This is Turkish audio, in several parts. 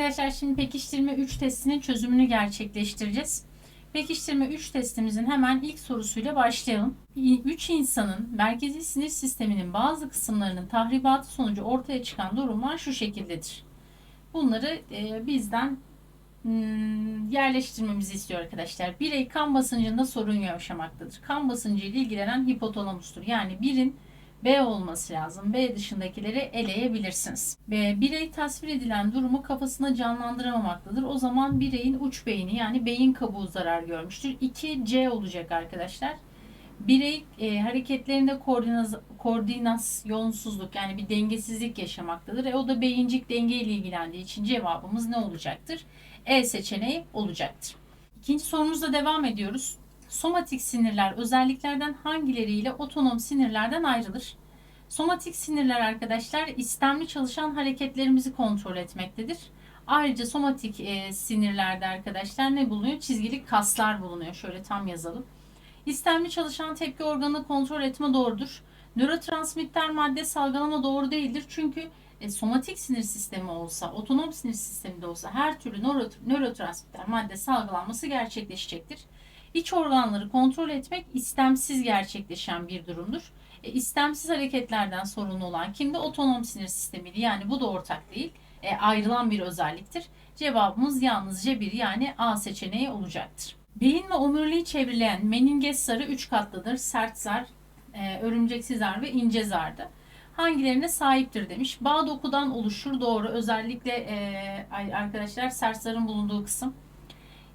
Arkadaşlar şimdi pekiştirme 3 testinin çözümünü gerçekleştireceğiz. Pekiştirme 3 testimizin hemen ilk sorusuyla başlayalım. 3 insanın merkezi sinir sisteminin bazı kısımlarının tahribatı sonucu ortaya çıkan durumlar şu şekildedir. Bunları e, bizden hmm, yerleştirmemizi istiyor arkadaşlar. Birey kan basıncında sorun yaşamaktadır. Kan basıncı ile ilgilenen hipotalamustur. Yani birin B olması lazım. B dışındakileri eleyebilirsiniz. B, birey tasvir edilen durumu kafasına canlandıramamaktadır. O zaman bireyin uç beyni yani beyin kabuğu zarar görmüştür. 2 C olacak arkadaşlar. Birey e, hareketlerinde koordinasyonsuzluk yani bir dengesizlik yaşamaktadır. E, o da beyincik denge ile ilgilendiği için cevabımız ne olacaktır? E seçeneği olacaktır. İkinci sorumuzla devam ediyoruz. Somatik sinirler özelliklerden hangileriyle otonom sinirlerden ayrılır? Somatik sinirler arkadaşlar istemli çalışan hareketlerimizi kontrol etmektedir. Ayrıca somatik e, sinirlerde arkadaşlar ne bulunuyor? Çizgili kaslar bulunuyor. Şöyle tam yazalım. İstemli çalışan tepki organını kontrol etme doğrudur. Nörotransmitter madde salgılama doğru değildir. Çünkü e, somatik sinir sistemi olsa, otonom sinir sistemi de olsa her türlü nöro, nörotransmitter madde salgılanması gerçekleşecektir. İç organları kontrol etmek istemsiz gerçekleşen bir durumdur. E, istemsiz hareketlerden sorumlu olan kimde? Otonom sinir sistemiydi. Yani bu da ortak değil. E, ayrılan bir özelliktir. Cevabımız yalnızca bir yani A seçeneği olacaktır. Beyin ve omuriliği çevrilen meninges zarı 3 katlıdır. Sert zar, e, örümceksiz zar ve ince zardı. Hangilerine sahiptir demiş. Bağ dokudan oluşur doğru. Özellikle e, arkadaşlar sert zarın bulunduğu kısım.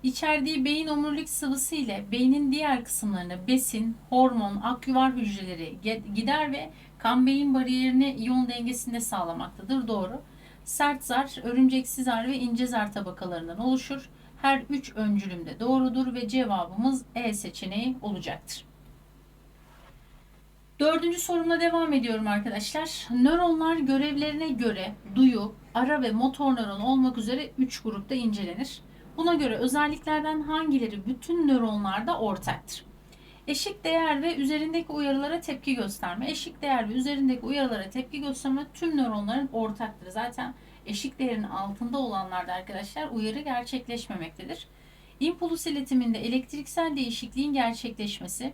İçerdiği beyin omurilik sıvısı ile beynin diğer kısımlarına besin, hormon, akyuvar hücreleri gider ve kan beyin bariyerini iyon dengesinde sağlamaktadır. Doğru. Sert zar, örümceksiz zar ve ince zar tabakalarından oluşur. Her üç öncülümde doğrudur ve cevabımız E seçeneği olacaktır. Dördüncü sorumla devam ediyorum arkadaşlar. Nöronlar görevlerine göre duyu, ara ve motor nöron olmak üzere 3 grupta incelenir. Buna göre özelliklerden hangileri bütün nöronlarda ortaktır? Eşik değer ve üzerindeki uyarılara tepki gösterme. Eşik değer ve üzerindeki uyarılara tepki gösterme tüm nöronların ortaktır. Zaten eşik değerin altında olanlarda arkadaşlar uyarı gerçekleşmemektedir. İmpuls iletiminde elektriksel değişikliğin gerçekleşmesi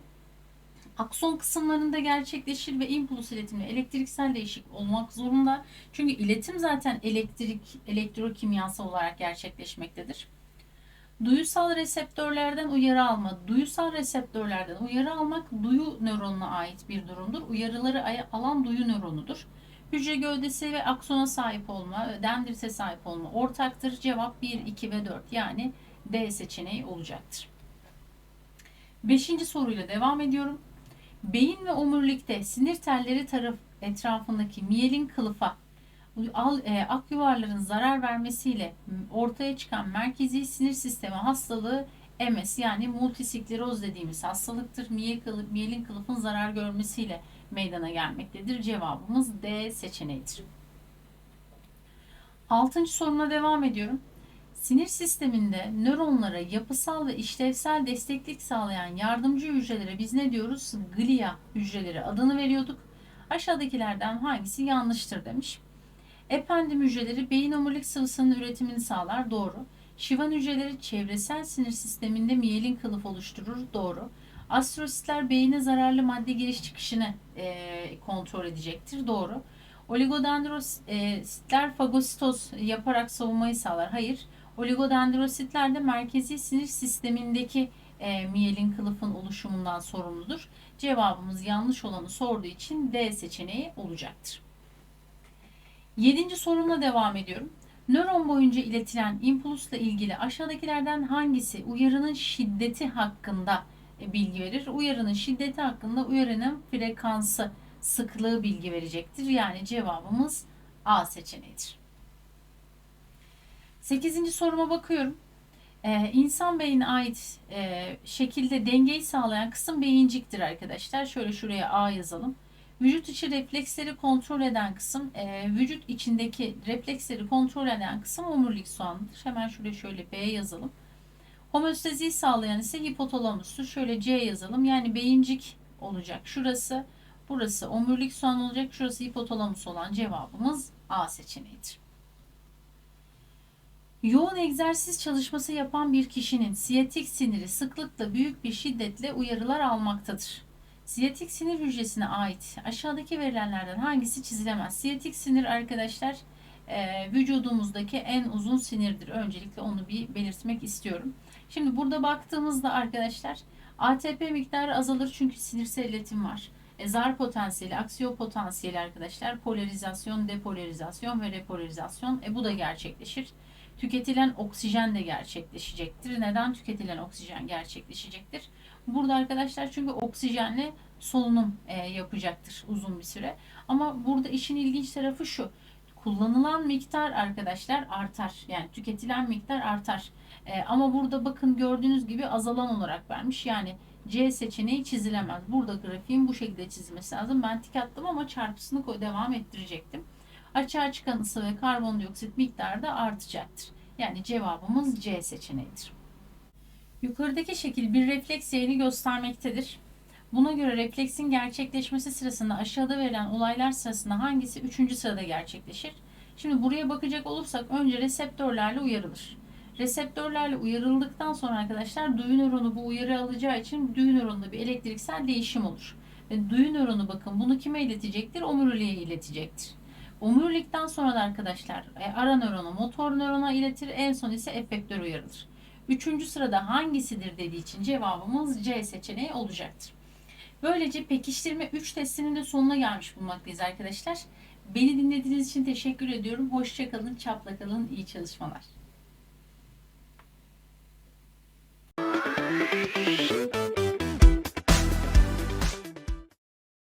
akson kısımlarında gerçekleşir ve impuls iletiminde elektriksel değişik olmak zorunda. Çünkü iletim zaten elektrik elektrokimyasal olarak gerçekleşmektedir. Duyusal reseptörlerden uyarı alma. Duyusal reseptörlerden uyarı almak duyu nöronuna ait bir durumdur. Uyarıları alan duyu nöronudur. Hücre gövdesi ve aksona sahip olma, dendrite sahip olma ortaktır. Cevap 1, 2 ve 4 yani D seçeneği olacaktır. Beşinci soruyla devam ediyorum. Beyin ve omurilikte sinir telleri taraf etrafındaki miyelin kılıfa e, ak yuvarların zarar vermesiyle ortaya çıkan merkezi sinir sistemi hastalığı MS yani multisikleroz dediğimiz hastalıktır. Miyelin kılıfın zarar görmesiyle meydana gelmektedir. Cevabımız D seçeneğidir. Altıncı soruna devam ediyorum. Sinir sisteminde nöronlara yapısal ve işlevsel desteklik sağlayan yardımcı hücrelere biz ne diyoruz? Glia hücreleri adını veriyorduk. Aşağıdakilerden hangisi yanlıştır demiş. Ependim hücreleri beyin omurilik sıvısının üretimini sağlar. Doğru. Şivan hücreleri çevresel sinir sisteminde miyelin kılıf oluşturur. Doğru. Astrositler beyine zararlı madde giriş çıkışını e, kontrol edecektir. Doğru. Oligodendrositler fagositoz yaparak savunmayı sağlar. Hayır. Oligodendrositler de merkezi sinir sistemindeki e, miyelin kılıfın oluşumundan sorumludur. Cevabımız yanlış olanı sorduğu için D seçeneği olacaktır. Yedinci sorumla devam ediyorum. Nöron boyunca iletilen impulsla ilgili aşağıdakilerden hangisi uyarının şiddeti hakkında e, bilgi verir? Uyarının şiddeti hakkında uyarının frekansı, sıklığı bilgi verecektir. Yani cevabımız A seçeneğidir. Sekizinci soruma bakıyorum. Ee, insan beynine ait e, şekilde dengeyi sağlayan kısım beyinciktir arkadaşlar. Şöyle şuraya A yazalım. Vücut içi refleksleri kontrol eden kısım, e, vücut içindeki refleksleri kontrol eden kısım omurilik soğanıdır. Hemen şuraya şöyle B yazalım. Homeostaziyi sağlayan ise hipotalamustur. Şöyle C yazalım. Yani beyincik olacak. Şurası, burası omurilik soğan olacak. Şurası hipotalamus olan cevabımız A seçeneğidir. Yoğun egzersiz çalışması yapan bir kişinin siyatik siniri sıklıkla büyük bir şiddetle uyarılar almaktadır. Siyatik sinir hücresine ait aşağıdaki verilenlerden hangisi çizilemez? Siyatik sinir arkadaşlar e, vücudumuzdaki en uzun sinirdir. Öncelikle onu bir belirtmek istiyorum. Şimdi burada baktığımızda arkadaşlar ATP miktarı azalır çünkü sinirsel iletim var. E, zar potansiyeli, aksiyo potansiyeli arkadaşlar polarizasyon, depolarizasyon ve repolarizasyon e, bu da gerçekleşir. Tüketilen oksijen de gerçekleşecektir. Neden tüketilen oksijen gerçekleşecektir? Burada arkadaşlar çünkü oksijenle solunum e, yapacaktır uzun bir süre. Ama burada işin ilginç tarafı şu. Kullanılan miktar arkadaşlar artar. Yani tüketilen miktar artar. E, ama burada bakın gördüğünüz gibi azalan olarak vermiş. Yani C seçeneği çizilemez. Burada grafiğin bu şekilde çizilmesi lazım. Ben tik attım ama çarpısını koy- devam ettirecektim. Açığa çıkan ısı ve karbondioksit miktarı da artacaktır. Yani cevabımız C seçeneğidir. Yukarıdaki şekil bir refleks yayını göstermektedir. Buna göre refleksin gerçekleşmesi sırasında aşağıda verilen olaylar sırasında hangisi 3. sırada gerçekleşir? Şimdi buraya bakacak olursak önce reseptörlerle uyarılır. Reseptörlerle uyarıldıktan sonra arkadaşlar duyu nöronu bu uyarı alacağı için duyu nöronunda bir elektriksel değişim olur. Ve duyu nöronu bakın bunu kime iletecektir? Omuriliğe iletecektir. Omurilikten sonra da arkadaşlar e, ara nöronu motor nörona iletir. En son ise efektör uyarılır. Üçüncü sırada hangisidir dediği için cevabımız C seçeneği olacaktır. Böylece pekiştirme 3 testinin de sonuna gelmiş bulunmaktayız arkadaşlar. Beni dinlediğiniz için teşekkür ediyorum. Hoşçakalın, çapla kalın, iyi çalışmalar.